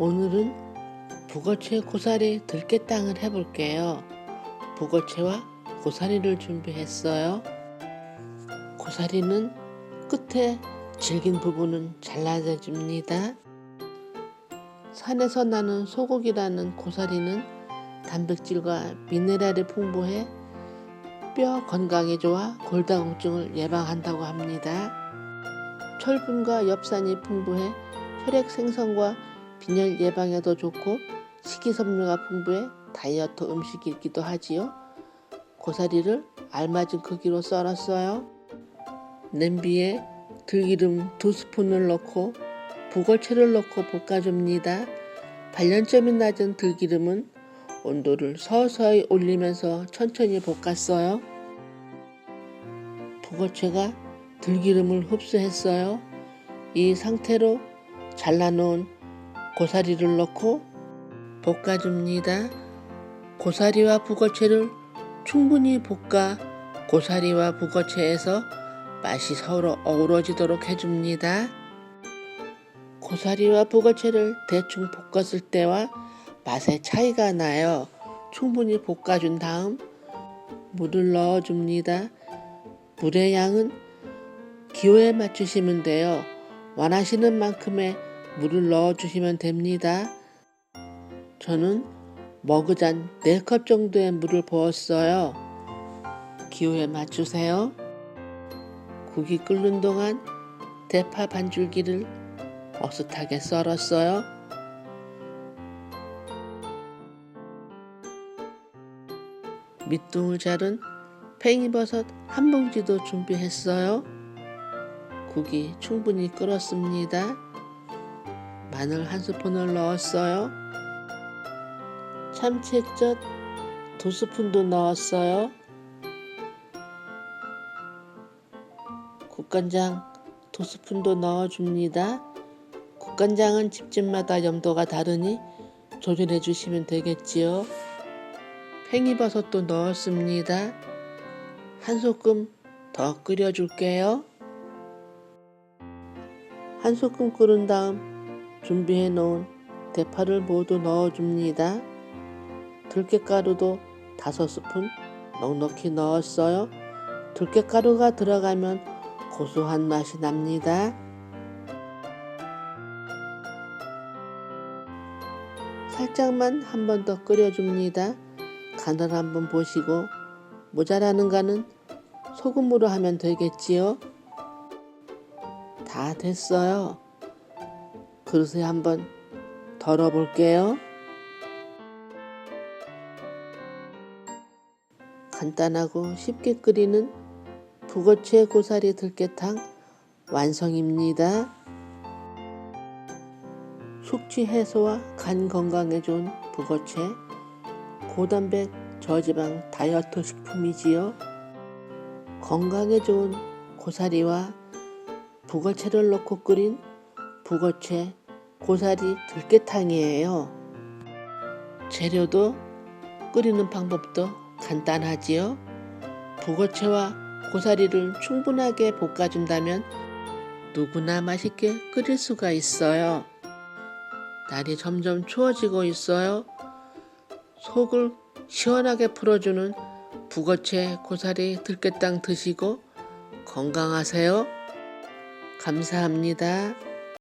오늘은 북어채 고사리 들깨탕을 해볼게요. 북어채와 고사리를 준비했어요. 고사리는 끝에 질긴 부분은 잘라줍니다. 산에서 나는 소고기라는 고사리는 단백질과 미네랄이 풍부해 뼈 건강에 좋아 골다공증을 예방한다고 합니다. 철분과 엽산이 풍부해 혈액 생성과 빈혈 예방에도 좋고 식이섬유가 풍부해 다이어트 음식이기도 하지요. 고사리를 알맞은 크기로 썰었어요. 냄비에 들기름 두 스푼을 넣고 북어채를 넣고 볶아줍니다. 발연점이 낮은 들기름은 온도를 서서히 올리면서 천천히 볶았어요. 북어채가 들기름을 흡수했어요. 이 상태로 잘라놓은 고사리를 넣고 볶아줍니다. 고사리와 북어채를 충분히 볶아 고사리와 북어채에서 맛이 서로 어우러지도록 해줍니다. 고사리와 북어채를 대충 볶았을 때와 맛의 차이가 나요. 충분히 볶아준 다음 물을 넣어줍니다. 물의 양은 기호에 맞추시면 돼요. 원하시는 만큼의 물을 넣어 주시면 됩니다. 저는 머그잔 4컵 정도의 물을 부었어요. 기호에 맞추세요. 국이 끓는 동안 대파 반 줄기를 어슷하게 썰었어요. 밑둥을 자른 팽이버섯 한 봉지도 준비했어요. 국이 충분히 끓었습니다. 마늘 한 스푼을 넣었어요. 참치 액젓 두 스푼도 넣었어요. 국간장 두 스푼도 넣어줍니다. 국간장은 집집마다 염도가 다르니 조절해 주시면 되겠지요. 팽이버섯도 넣었습니다. 한 소끔 더 끓여줄게요. 한 소끔 끓은 다음 준비해 놓은 대파를 모두 넣어줍니다. 들깨가루도 다섯 스푼 넉넉히 넣었어요. 들깨가루가 들어가면 고소한 맛이 납니다. 살짝만 한 번 더 끓여줍니다. 간을 한번 보시고 모자라는 간은 소금으로 하면 되겠지요. 다 됐어요. 그릇에 한번 덜어 볼게요. 간단하고 쉽게 끓이는 북어채 고사리 들깨탕 완성입니다. 숙취 해소와 간 건강에 좋은 북어채 고단백 저지방 다이어트 식품이지요. 건강에 좋은 고사리와 북어채를 넣고 끓인 북어채 고사리 들깨탕이에요. 재료도 끓이는 방법도 간단하지요. 북어채와 고사리를 충분하게 볶아준다면 누구나 맛있게 끓일 수가 있어요. 날이 점점 추워지고 있어요. 속을 시원하게 풀어주는 북어채 고사리 들깨탕 드시고 건강하세요. 감사합니다.